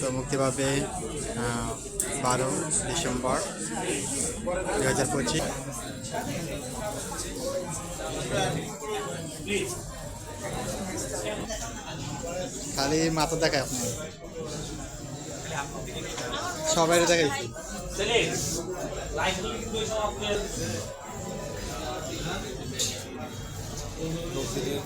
তো মুক্তি পাবে বারো ডিসেম্বর দু হাজার পঁচিশ। খালি মাথা দেখায় আপনি। সবাই দেখাইছি। Não seria.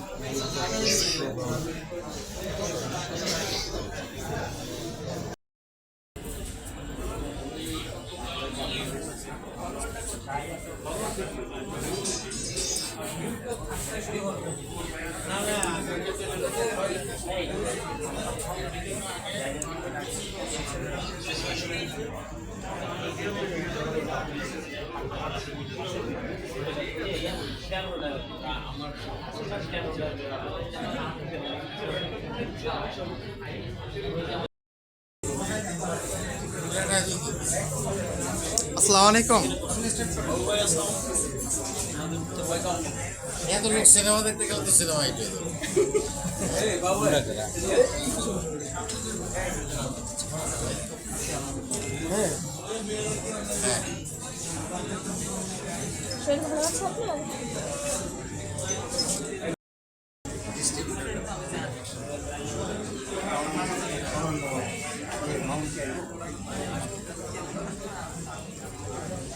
আসসালামু আলাইকুম। এত লোক সিনেমা দেখতে গেলে তো সিনেমা আইটে শরীর ভালো আছে আপনার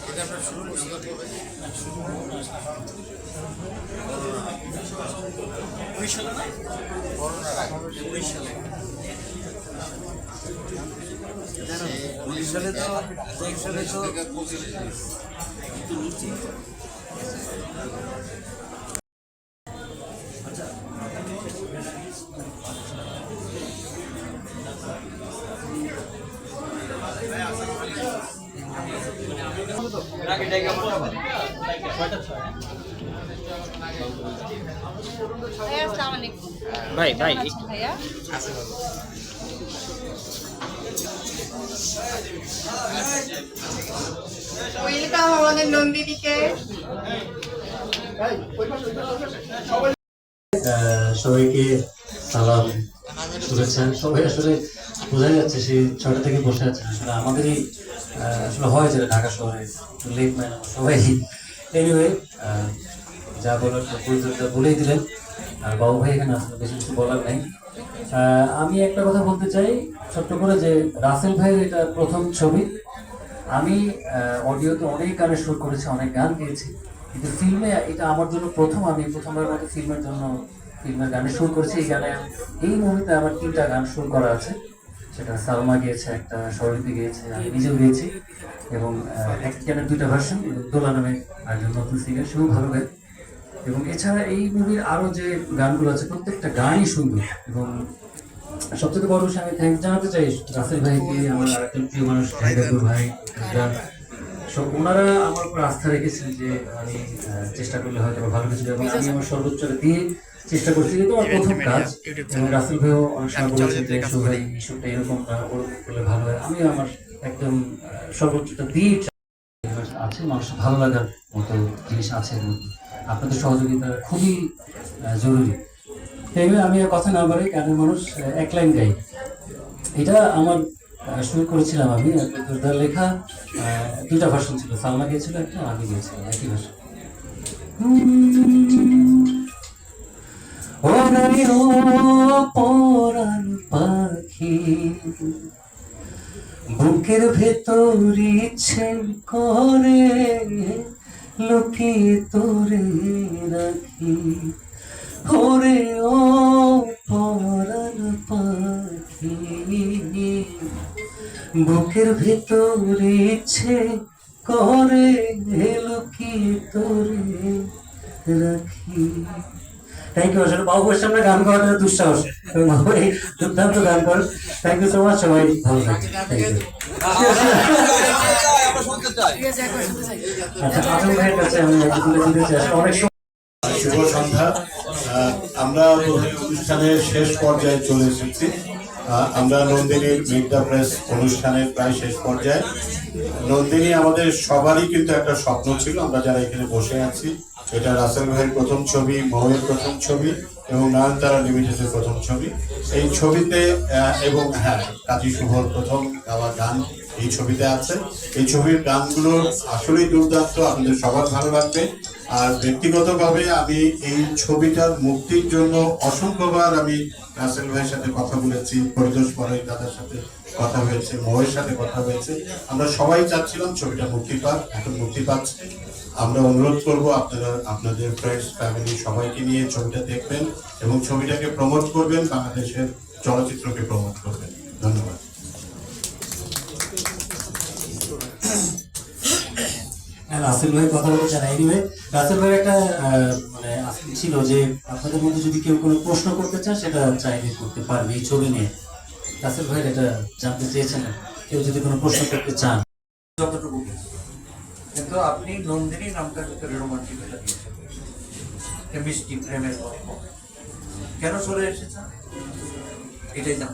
এটা আমরা শুরু করছি তো কবে? করোনার আগে। উনিশ পঁচিশে। ভাইয়া আসসালামু আলাইকুম ভাই ভাই সবাইকে সালাম সবাই আসলে বোঝা যাচ্ছে সেই ছটা থেকে বসে আসলে আমাদেরই আসলে হয় যেটা ঢাকা শহরে লেট সবাই। এনিওয়ে যা বলার পরিচয়টা বলেই দিলেন। আর বাবু ভাই এখানে আসলে বেশি কিছু বলার নাই। আমি একটা কথা বলতে চাই, ছোট্ট করে যে রাসেল ভাইয়ের এটা প্রথম ছবি। আমি অডিওতে অনেক গানের সুর করেছি, অনেক গান গেয়েছি। কিন্তু ফিল্মে এটা আমার জন্য প্রথম, আমি প্রথমবার মতো ফিল্মের জন্য ফিল্মের গানে সুর করেছি। এই গানে, এই মুভিতে আমার তিনটা গান সুর করা আছে। সেটা সালমা গিয়েছে, একটা স্বরলিপি গিয়েছে, আমি নিজেও গিয়েছি। এবং এক গানের দুইটা ভার্সন দোলা নামে একজন নতুন সিঙ্গার সেও ভালো গায়। এবং এছাড়া এই মুভির আরও যে গানগুলো আছে, প্রত্যেকটা গানই সুন্দর। এবং সবথেকে বড় বিষয় আমি থ্যাংক জানাতে চাই রাসেল ভাইকে আমার আরেকজন প্রিয় মানুষ জাহিদাপুর ভাই সব ওনারা আমার উপর আস্থা রেখেছেন যে আমি চেষ্টা করলে হয়তো ভালো কিছু। এবং আমি আমার সর্বোচ্চটা দিয়ে চেষ্টা করছি যেহেতু আমার প্রথম কাজ এবং রাসেল ভাইও অনেক সময় বলেছেন যে "শো ভাই শুটটা এরকম না ওরকম করলে ভালো হয়। আমি আমার একদম সর্বোচ্চটা দিয়ে আছে মানুষের ভালো লাগার মতো জিনিস আছে আপনাদের সহযোগিতা খুবই জরুরি। এইভাবে আমি আর কথা না বাড়ি গানের মানুষ এক লাইন গাই। এটা আমার শুরু করেছিলাম আমি দুর্দার লেখা দুটা ভার্সন ছিল। সালমা গিয়েছিল একটা, আমি গিয়েছিলাম, একই ভাষা ওরে ও পরাণ পাখি, বুকের ভেতর ইচ্ছে করে, লুকিয়ে তোরে রাখি। ওরে ও পাখি বুকের ভেতর ইচ্ছে করে লুকিয়ে তোরে রাখি। থ্যাংক ইউ আসলে বাবুর সামনে গান করাটা দুঃসাহস। দুর্দান্ত গান করেন। থ্যাংক ইউ সো মাচ সবাই ভালো থাকবে আচ্ছা আজম ভাইয়ের কাছে আমি অনেক শুভ সন্ধ্যা। আমরা অনুষ্ঠানের শেষ পর্যায়ে চলে এসেছি। আমরা নন্দিনীর মিড প্রেস অনুষ্ঠানের প্রায় শেষ পর্যায়ে। নন্দিনী, আমাদের সবারই কিন্তু একটা স্বপ্ন ছিল, আমরা যারা এখানে বসে আছি। এটা রাসেল ভাইয়ের প্রথম ছবি মৌয়ের প্রথম ছবি এবং নয়নতারা লিমিটেডের প্রথম ছবি। এই ছবিতে এবং হ্যাঁ কাজী শুভর প্রথম গাওয়া গান এই ছবিতে আছে। এই ছবির গানগুলো আসলেই দুর্দান্ত, আপনাদের সবার ভালো লাগবে। আর ব্যক্তিগতভাবে আমি এই ছবিটার মুক্তির জন্য অসংখ্যবার আমি রাসেল ভাইয়ের সাথে কথা বলেছি, পরিতোষ পরাই দাদার সাথে কথা হয়েছে, মহের সাথে কথা হয়েছে। আমরা সবাই চাচ্ছিলাম ছবিটা মুক্তি পাক, এখন মুক্তি পাচ্ছে। আমরা অনুরোধ করব আপনারা, আপনাদের ফ্রেন্ডস ফ্যামিলি সবাইকে নিয়ে ছবিটা দেখবেন এবং ছবিটাকে প্রমোট করবেন, বাংলাদেশের চলচ্চিত্রকে প্রমোট করবেন। ধন্যবাদ। রাসেল ভাই কথা বলতে চান এনিওয়ে রাসেল ভাই একটা মানে ছিল যে আপনাদের মধ্যে যদি কেউ কোনো প্রশ্ন করতে চান সেটা চাইলে করতে পারবে এই ছবি নিয়ে। রাসেল ভাই এটা জানতে চেয়েছেন। কেউ যদি কোনো প্রশ্ন করতে চান, যতটুকু। কিন্তু আপনি নন্দিনী নামটার ভিতরে রোমান্টিক এটা দিয়েছেন প্রেমের গল্প। কেন চলে এসেছেন? এটাই জান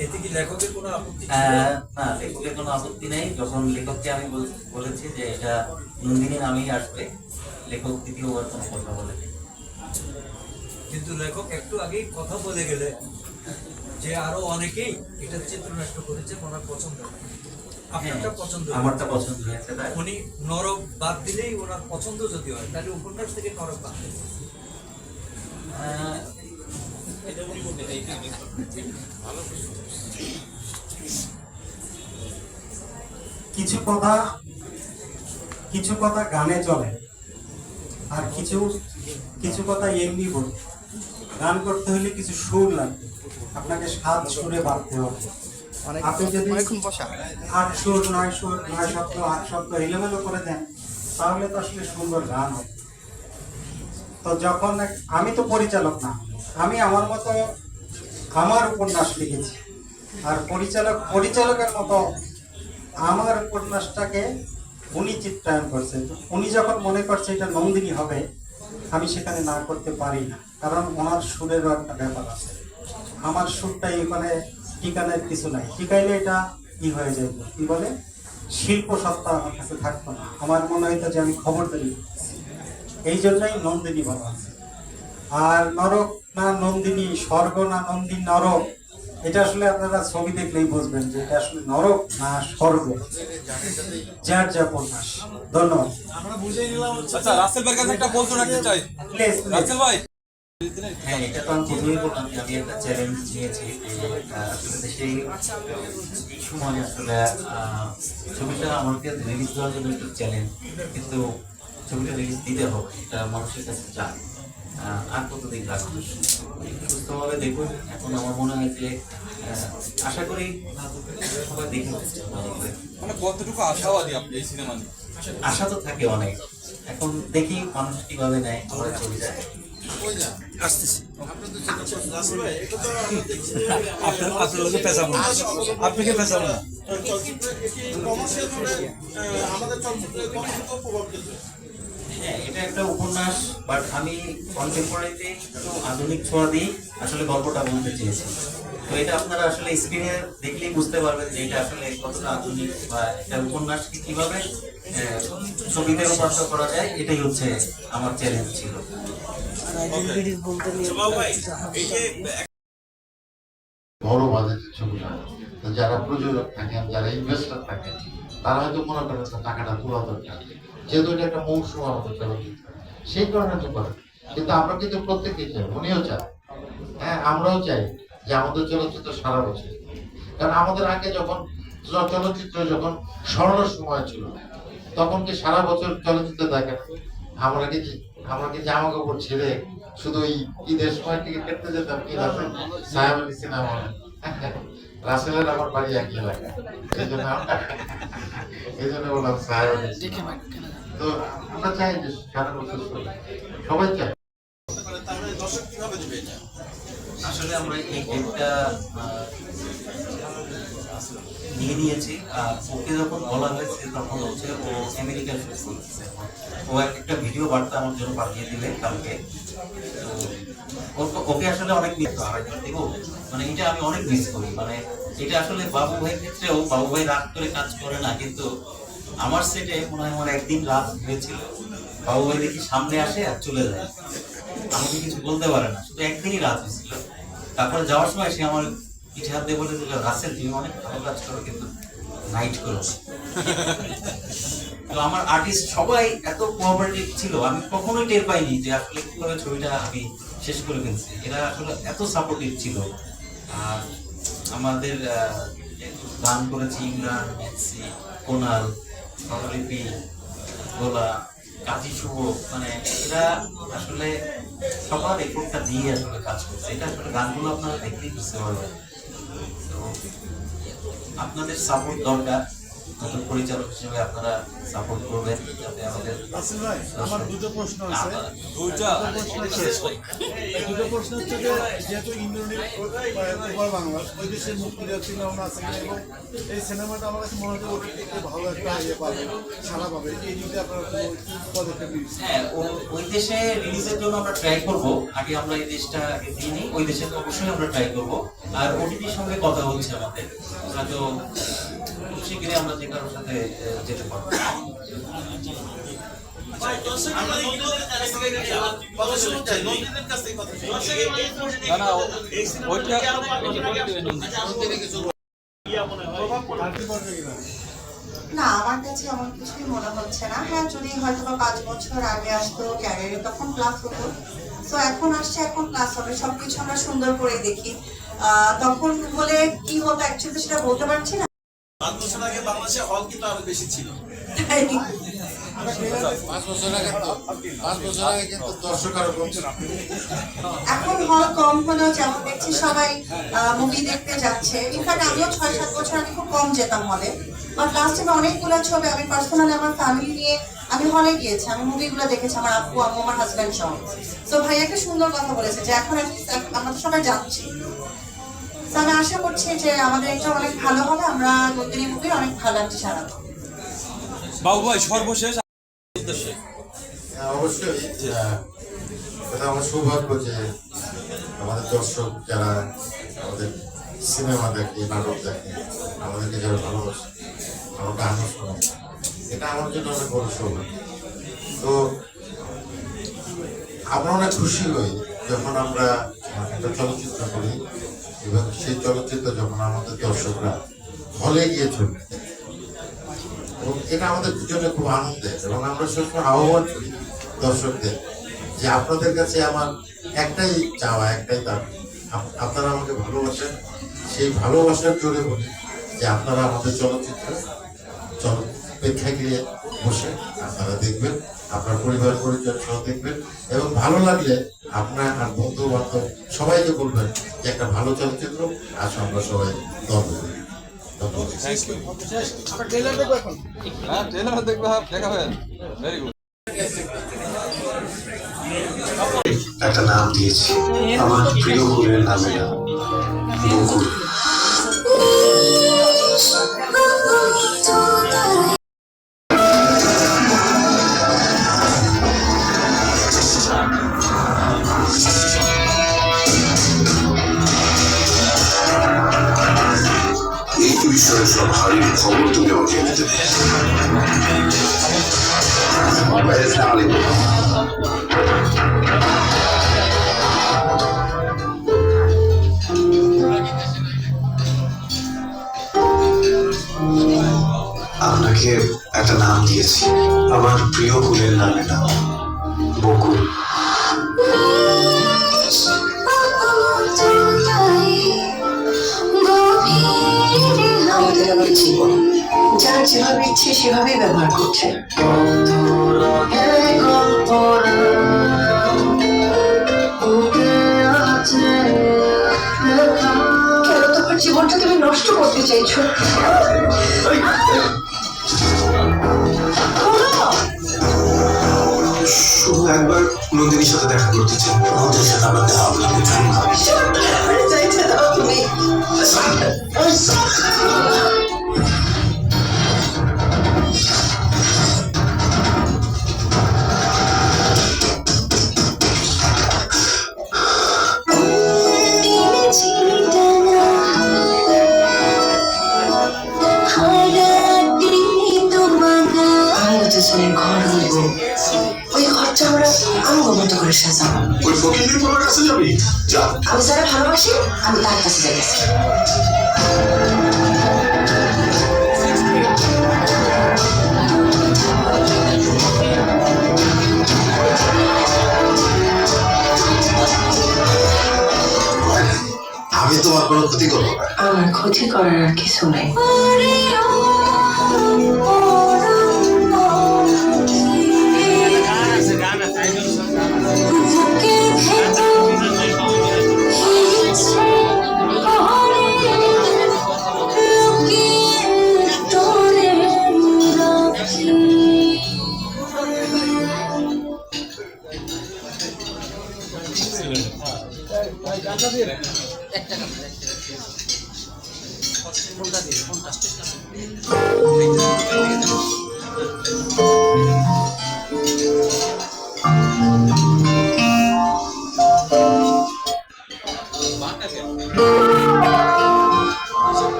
এতে কি লেখকের কোনো আপত্তি না লেখকের কোনো আপত্তি নেই। যখন লেখককে আমি বলেছি যে এটা নন্দিনী নামেই আসবে লেখক দ্বিতীয়বার কোনো কথা বলেনি। কিন্তু লেখক একটু আগেই কথা বলে গেলে যে আরও অনেকেই এটা চিত্রনাট্য করেছে ওনার পছন্দ। আপনারটা হ্যাঁ, পছন্দ আমারটা পছন্দ হয়েছে উনি নরক বাদ দিলেই ওনার পছন্দ যদি হয় তাহলে উপন্যাস থেকে নরক বাদ দেবে। কিছু কথা কিছু কথা গানে চলে আর কিছু কিছু কথা এমনি বলি। গান করতে হলে কিছু সুর লাগবে আপনাকে সাত সুরে বাঁধতে হবে। আপনি যদি আট সুর নয় সুর নয় শব্দ আট শব্দ এলোমেলো করে দেন তাহলে তো আসলে সুন্দর গান হবে। তো যখন আমি তো পরিচালক না আমি আমার মতো আমার উপন্যাস লিখেছি। আর পরিচালক, পরিচালকের মতো আমার উপন্যাসটাকে উনি চিত্রায়ন করছে তো উনি যখন মনে করছে এটা নন্দিনী হবে, আমি সেখানে না করতে পারি না, কারণ ওনার সুরেরও একটা ব্যাপার আছে। আমার সুরটাই ওখানে ঠিকানের কিছু নাই। ঠিকাইলে এটা ই হয়ে যাবে কি বলে? শিল্প সত্তা আমার কাছে থাকতো না। আমার মনে হইতো যে আমি খবরদারি করতেছি। এই জন্যই নন্দিনী বলা আছে আর নরক না নন্দিনী স্বর্গ না নন্দিনী নরক এটা আসলে আপনারা ছবি দেখলেই বুঝবেন যে এটা আসলে নরক না স্বর্গ। যার যা উপন্যাস। ধন্যবাদ। আচ্ছা রাসেল ভাইয়ের কাছে একটা প্রশ্ন রাখতে চাই। প্লিজ রাসেল ভাই। হ্যাঁ এটা তো আমি প্রথমেই বললাম যে আমি একটা চ্যালেঞ্জ নিয়েছি। সময় আসলে আহ, ছবিটা আমাকে রিলিজ দেওয়ার জন্য একটু চ্যালেঞ্জ কিন্তু ছবিটা রিলিজ দিতে হবে এটা মানুষের কাছে চায় আহ, আর কতদিন লাগবে? সুস্থভাবে দেখুন। এখন আমার মনে হয় যে আহ, আশা করি সবাই দেখে মানে কতটুকু আশাবাদী আপনি এই সিনেমা নিয়ে? আশা তো থাকে অনেক। এখন দেখি মানুষ কীভাবে নেয় আমার পেঁচাবো না আপনাকে পেঁচাবো না হ্যাঁ এটা একটা উপন্যাস বাট আমি কন্টেম্পোরারিতে একটু আধুনিক ছোঁয়া আসলে গল্পটা বলতে চেয়েছি। তো এটা আপনারা আসলে স্ক্রিনে দেখলেই বুঝতে পারবেন যে এটা আসলে কতটা আধুনিক বা ছবিতে রূপান্তর করা যায়, এটাই হচ্ছে আমার চ্যালেঞ্জ ছিল। বড় বাজেটের ছবি তো যারা প্রযোজক থাকেন, যারা ইনভেস্টর থাকেন, তারা হয়তো মনে করেন টাকাটা তোলা দরকার। যেহেতু এটা একটা মৌসুম আমাদের চলচ্চিত্র সেই কারণে তো করে। কিন্তু আমরা কিন্তু প্রত্যেকেই চাই, উনিও চায়। হ্যাঁ আমরাও চাই যে আমাদের চলচ্চিত্র সারা বছর। কারণ আমাদের আগে যখন চলচ্চিত্র যখন স্মরণের সময় ছিল, তখন কি সারা বছর চলচ্চিত্র দেখেন আমরা কি আমরা কি জামা কাপড় ছেড়ে শুধু ওই ঈদের সময় টিকিট কাটতে যেতাম কি সাহেব আলী সিনেমা। রাসেলের আমার বাড়ি একই এলাকা। এই জন্য এই জন্য বললাম সাহেব আলী। তো আমরা চাই যে সারা বছর। সবাই চায় আসলে আমরা এই গেমটা নিয়ে নিয়েছি। ওকে যখন বলা হয়েছে, তখন হচ্ছে ও করতেছে ও একটা ভিডিও বার্তা আমার জন্য পাঠিয়ে দিলে কালকে। ওকে আসলে অনেক মিস দিব মানে এটা আমি অনেক মিস করি। মানে এটা আসলে বাবু ভাইয়ের ক্ষেত্রেও বাবু ভাই রাত করে কাজ করে না, কিন্তু আমার সেটে মনে হয় আমার একদিন রাত হয়েছিল। বাবু ভাই দেখি সামনে আসে আর চলে যায়। আমাকে কিছু বলতে পারে না, শুধু একদিনই রাত হয়েছিল। তারপরে যাওয়ার সময় সে আমার পিঠে হাত দিয়ে বলে রাসেল তুমি অনেক ভালো কাজ করো, কিন্তু নাইট করো তো আমার আর্টিস্ট সবাই এত কোঅপারেটিভ ছিল, আমি কখনোই টের পাইনি যে আসলে কীভাবে ছবিটা আমি শেষ করে ফেলছি। এরা আসলে এত সাপোর্টিভ ছিল। আর আমাদের গান করেছি ইমরান কোনাল স্বরলিপি গোলা কাজী শুভ মানে এরা আসলে সবার এফোর্টটা দিয়ে আসলে কাজ করছে। এটা আসলে গানগুলো আপনারা দেখলেই বুঝতে পারবেন। তো আপনাদের সাপোর্ট দরকার। নতুন পরিচালক হিসেবে আপনারা সাপোর্ট করবেন যাতে আমাদের আমার দুটো প্রশ্ন আছে। দুইটা। শেষ ভাই দুটো প্রশ্ন। হচ্ছে যে যেহেতু ইন্দ্রনীল বাংলা ওই দেশের সিনেমা আছে এবং এই সিনেমাটা আমার কাছে মনে একটু ভালো একটা ইয়ে পাবে সারা পাবে। এই দিকে আপনারা কি পদক্ষেপ হ্যাঁ ওই দেশে রিলিজের জন্য আমরা ট্রাই করব। আগে আমরা এই দেশটা আগে ওই দেশে তো অবশ্যই আমরা ট্রাই করব। আর ওটিটির সঙ্গে কথা হচ্ছে আমাদের। হয়তো খুব শীঘ্রই আমরা যে কারোর সাথে যেতে পারব। না না আমার কাছে এমন কিছুই মনে হচ্ছে না। হ্যাঁ যদি হয়তো বা পাঁচ বছর আগে আসতো ক্যারিয়ারে তখন ক্লাস হতো। তো এখন আসছে এখন ক্লাস হবে। সবকিছু আমরা সুন্দর করে দেখি। আহ, তখন হলে কি হতো অ্যাকচুয়ালি সেটা বলতে পারছি না। পাঁচ বছর আগে বাংলাদেশে হল কিন্তু আরও বেশি ছিল। পাঁচ বছর আগে পাঁচ বছর আগে কিন্তু দর্শক আরও কম ছিল এখন হল কম হলেও যেমন দেখছি সবাই মুভি দেখতে যাচ্ছে। ইনফ্যাক্ট আমিও ছয় সাত বছর আগে খুব কম যেতাম হলে। বাট লাস্ট টাইমে অনেকগুলো ছবি আমি পার্সোনালি আমার ফ্যামিলি নিয়ে আমি হলে গিয়েছি। আমি মুভিগুলো দেখেছি আমার আপু আম্মু আমার হাজব্যান্ড সহ তো ভাই একটা সুন্দর কথা বলেছে যে এখন least আমরা সবাই যাচ্ছি তো আমি আশা করছি যে আমাদের এটা অনেক ভালো হবে আমরা নন্দিনী মুভি অনেক ভালো একটা সারা। বাবু ভাই সর্বশেষ হ্যাঁ, অবশ্যই আহ, এটা আমার সৌভাগ্য যে আমাদের দর্শক যারা আমাদের সিনেমা দেখে নাটক দেখে আমাদেরকে যারা ভালোবাসে আমার গানও শোনে। এটা আমার জন্য অনেক বড় সৌভাগ্য। তো আমরা অনেক খুশি হই যখন আমরা একটা চলচ্চিত্র করি। এবং সেই চলচ্চিত্র যখন আমাদের দর্শকরা হলে গিয়ে ছবি এবং এটা আমাদের জন্য খুব আনন্দের এবং আমরা সবসময় আহ্বান করি দর্শকদের যে আপনাদের কাছে আমার একটাই চাওয়া, একটাই দাবি, আপ- আপনারা আমাকে ভালোবাসেন, সেই ভালোবাসার জোরে বলি যে আপনারা আমাদের চলচ্চিত্র চল প্রেক্ষাগৃহে বসে আপনারা দেখবেন, আপনার পরিবার পরিজন সহ দেখবেন, এবং ভালো লাগলে আপনার আর বন্ধু বান্ধব তো বলবেন যে একটা ভালো চলচ্চিত্র আজ আমরা সবাই ধন্যবাদ। হ্যাঁ দেখা হয় গুড একটা নাম দিয়েছি। আমার প্রিয় ফুলের নামে না বকুল। আসসালামু আলাইকুম আপনাকে একটা নাম দিয়েছি। আমার প্রিয় ফুলের নামে নাম বকুল। জীবন যার যেভাবে ইচ্ছে সেভাবেই ব্যবহার করছে। কেন তোমার জীবনটা তুমি নষ্ট করতে চাইছো। শুধু একবার নন্দিনীর সাথে দেখা করতে চাই। নন্দিনীর সাথে আমার ওই ঘরটা আমরা আমার মতো করে সাজাবো। আমি তোমার কোনো ক্ষতি করব আমার ক্ষতি করার কিছু নেই।